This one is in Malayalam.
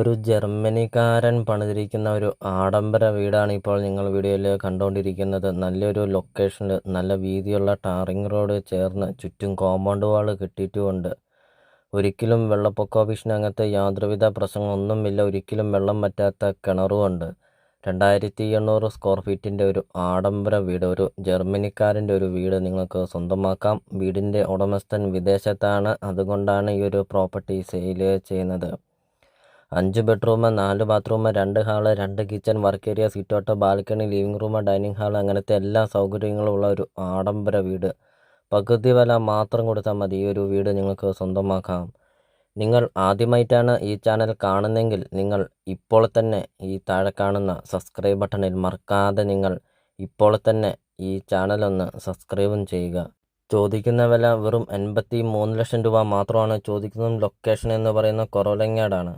ഒരു ജർമ്മനിക്കാരൻ പണിതിരിക്കുന്ന ഒരു ആഡംബര വീടാണ് ഇപ്പോൾ നിങ്ങൾ വീഡിയോയിൽ കണ്ടുകൊണ്ടിരിക്കുന്നത്. നല്ലൊരു ലൊക്കേഷനിൽ നല്ല വീതിയുള്ള ടാറിംഗ് റോഡ് ചേർന്ന് ചുറ്റും കോമ്പൗണ്ട് വാൾ കെട്ടിയിട്ടുമുണ്ട്. ഒരിക്കലും വെള്ളപ്പൊക്ക ഭീഷണി യാതൊരുവിധ പ്രശ്നങ്ങളൊന്നുമില്ല. ഒരിക്കലും വെള്ളം പറ്റാത്ത കിണറുമുണ്ട്. രണ്ടായിരത്തി എണ്ണൂറ് സ്ക്വയർ ഫീറ്റിന്റെ ഒരു ആഡംബര വീട് ഒരു ജർമ്മനിക്കാരന്റെ ഒരു വീട് നിങ്ങൾക്ക് സ്വന്തമാക്കാം. വീടിന്റെ ഉടമസ്ഥൻ വിദേശത്താണ്. അതുകൊണ്ടാണ് ഈ ഒരു പ്രോപ്പർട്ടി സെയിൽ ചെയ്യുന്നത്. അഞ്ച് ബെഡ്റൂം നാല് ബാത്റൂം രണ്ട് ഹാൾ രണ്ട് kitchen work area sitout balcony living room dining hall അങ്ങനത്തെ എല്ലാ സൗകര്യങ്ങളും ഉള്ള ഒരു ആഡംബര വീട്. പകുതി വില മാത്രം കൊടുത്താൽ മതി ഈ ഒരു വീട് നിങ്ങൾക്ക് സ്വന്തമാക്കാം. നിങ്ങൾ ആദ്യമായിട്ടാണ് ഈ ചാനൽ കാണുന്നതെങ്കിൽ നിങ്ങൾ ഇപ്പോൾ തന്നെ ഈ താഴെ കാണുന്ന സബ്സ്ക്രൈബ് ബട്ടണിൽ മറക്കാതെ നിങ്ങൾ ഇപ്പോൾ തന്നെ ഈ ചാനൽ ഒന്ന് സബ്സ്ക്രൈബും ചെയ്യുക. ചോദിക്കുന്ന വില വെറും എൺപത്തി മൂന്ന് ലക്ഷം രൂപ മാത്രമാണ്. ചോദിക്കുന്നതും ലൊക്കേഷൻ എന്ന് പറയുന്ന കൊറോലങ്ങാടാണ്.